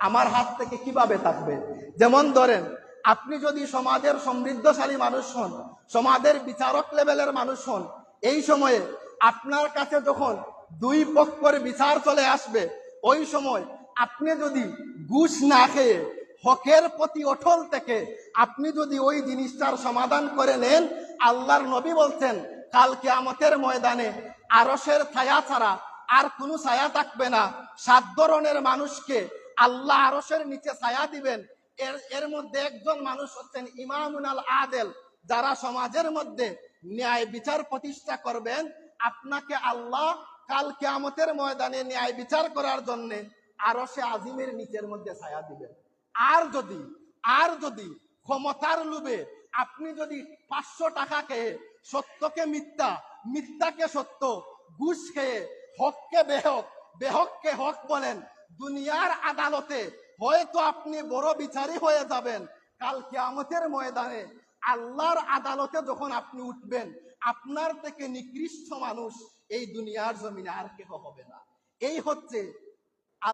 আমার হাত থেকে কীভাবে থাকবে? যেমন ধরেন, আপনি যদি সমাজের সমৃদ্ধশালী মানুষ হন, সমাজের বিচারক লেভেলের মানুষ হন, এই সময়ে আপনার কাছে যখন দুই পক্ষের বিচার চলে আসবে, ওই সময় আপনি যদি ঘুষ না খেয়ে, হকের প্রতি অটল থেকে আপনি যদি ওই জিনিসটার সমাধান করে নেন, আল্লাহর নবী বলছেন, কাল কেয়ামতের ময়দানে আরসের ছায়া ছাড়া আর কোনো ছায়া থাকবে না। সাত ধরনের মানুষকে আল্লাহ আরসের নিচে ছায়া দিবেন। এর এর মধ্যে একজন মানুষ হচ্ছেন ইমামুন আল আদেল। যারা সমাজের মধ্যে ন্যায় বিচার প্রতিষ্ঠা করবেন, আপনাকে আল্লাহ কাল কেয়ামতের ময়দানে ন্যায় বিচার করার জন্য আরও সে আজিমের নিচের মধ্যে ছায়া দিবেন। আর যদি আর যদি ক্ষমতার লোভে আপনি যদি পাঁচশো টাকা খেয়ে সত্যকে মিথ্যা, মিথ্যাকে সত্য, ঘুষ খেয়ে হককে বেহক, বেহককে হক বলেন। দুনিয়ার আদালতে হয়তো আপনি বড় বিচারী হয়ে যাবেন। কাল কিয়ামতের ময়দানে আল্লাহর আদালতে যখন আপনি উঠবেন, আপনার থেকে নিকৃষ্ট মানুষ এই দুনিয়ার জমিনে আর কেহ হবে না। এই হচ্ছে